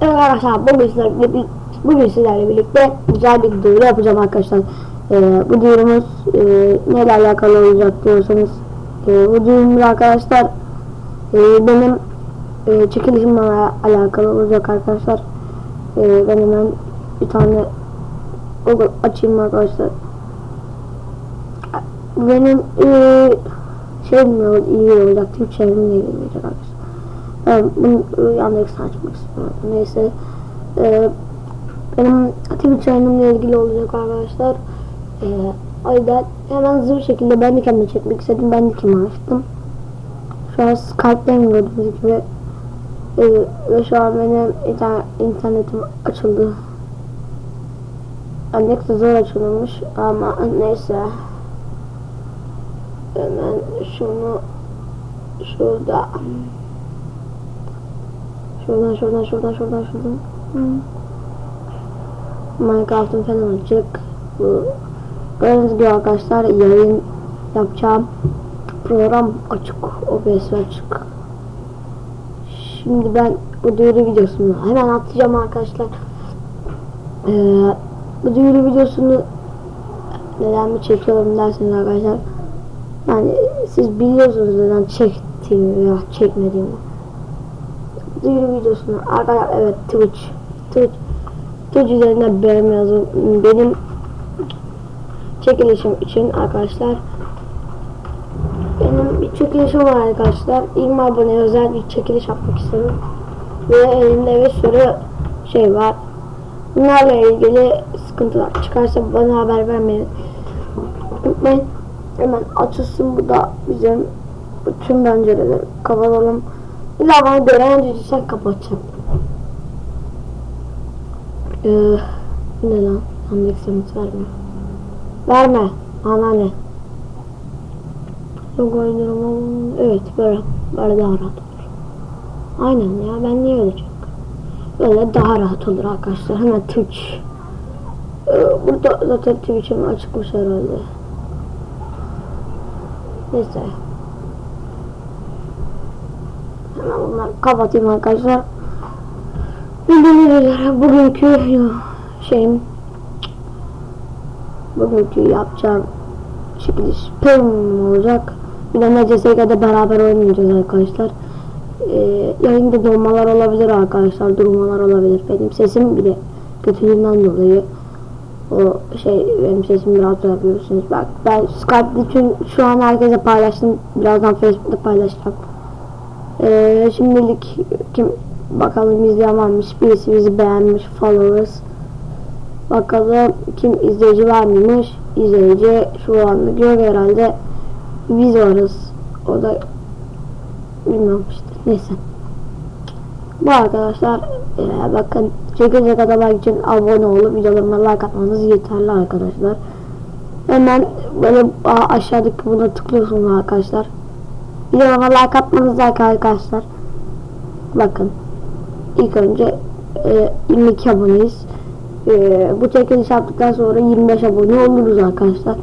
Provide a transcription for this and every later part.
Evet arkadaşlar bugün sizlerle, bir- bugün sizlerle birlikte güzel bir duyuru yapacağım arkadaşlar. Ee, bu duyurumuz e, neyle alakalı olacak diyorsanız e, bu duyurumuz arkadaşlar e, benim e, çekilişimle alakalı olacak arkadaşlar. E, ben hemen bir tane Google açayım arkadaşlar. Benim e, şeyim ne oldu, iyi olacak, Türk çevrimle ilgili olacak arkadaşlar. Ben bunu e, Yandex'ten açmak istiyorum. Neyse. E, benim Twitch yayınımla ilgili olacak arkadaşlar. E, o hemen hızlı bir şekilde ben de çekmek istedim. Ben de kimi açtım. Şu an Skype'den gördüğünüz gibi. E, ve şu an benim internet, internetim açıldı. Yandex de zor açılmış ama neyse. Hemen şunu şurada Şuradan şuradan şuradan şuradan şuradan. Hmm. Minecraft'ın falan açık. Bu gördüğünüz gibi arkadaşlar yayın yapacağım program açık. OBS açık. Şimdi ben bu duyuru videosunu hemen atacağım arkadaşlar. Ee, bu duyuru videosunu neden mi çekiyorum dersiniz arkadaşlar. Yani siz biliyorsunuz neden çektiğimi veya çekmediğimi duyuru videosunu arkadaşlar evet Twitch. Twitch. Twitch üzerinden beğenme yazın. Benim çekilişim için arkadaşlar. Benim bir çekilişim var arkadaşlar. 20 abone özel bir çekiliş yapmak istedim. Ve elimde bir sürü şey var. Bunlarla ilgili sıkıntılar çıkarsa bana haber vermeyi unutmayın. Hemen açılsın bu da bizim bütün pencereleri kapatalım İlla bana gören düşürsen kapatacağım. Ee, ne lan? Andex'imiz verme. Verme. Ana ne? Logo indirim Evet böyle. Böyle daha rahat olur. Aynen ya ben niye öyle çok? Böyle daha rahat olur arkadaşlar. Hemen Twitch. Ee, burada zaten Twitch'im açıkmış herhalde. Neyse. Hemen bunları kapatayım arkadaşlar. Bildiğiniz üzere bugünkü şeyim bugünkü yapacağım çekiliş prim olacak. Bir de NCSG'de beraber oynayacağız arkadaşlar. Ee, yayında dolmalar olabilir arkadaşlar, durmalar olabilir. Benim sesim bile kötülüğünden dolayı o şey benim sesim biraz duyabiliyorsunuz. Bak ben Skype'de çünkü şu an herkese paylaştım. Birazdan Facebook'ta paylaşacağım. Ee, şimdilik kim bakalım izleyen varmış birisi bizi beğenmiş followers. Bakalım kim izleyici var mıymış izleyici şu anda diyor herhalde. Biz varız. O da bilmiyorum işte. Neyse. Bu arkadaşlar e, bakın çekilecek adamlar için abone olup videolarıma like atmanız yeterli arkadaşlar. Hemen böyle aşağıdaki buna tıklıyorsunuz arkadaşlar Videoma like atmanız like arkadaşlar. Bakın. ilk önce e, 22 aboneyiz. E, bu çekiliş yaptıktan sonra 25 abone oluruz arkadaşlar.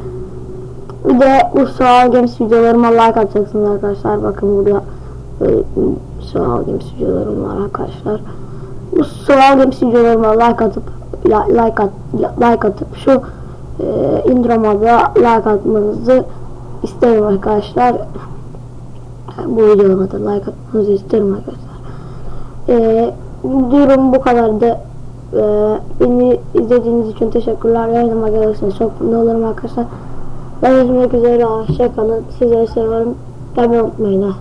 Bir de bu Sual Games videolarıma like atacaksınız arkadaşlar. Bakın burada e, Sual Games videolarım var arkadaşlar. Bu Sual Games videolarıma like atıp like at like atıp şu e, da like atmanızı isterim arkadaşlar bu videoma da like atmanızı isterim arkadaşlar. Ee, durum bu kadardı. Ee, beni izlediğiniz için teşekkürler. Yayınıma gelirseniz çok mutlu olurum arkadaşlar. Görüşmek üzere. Hoşçakalın. Sizleri seviyorum. Gelmeyi unutmayın ha.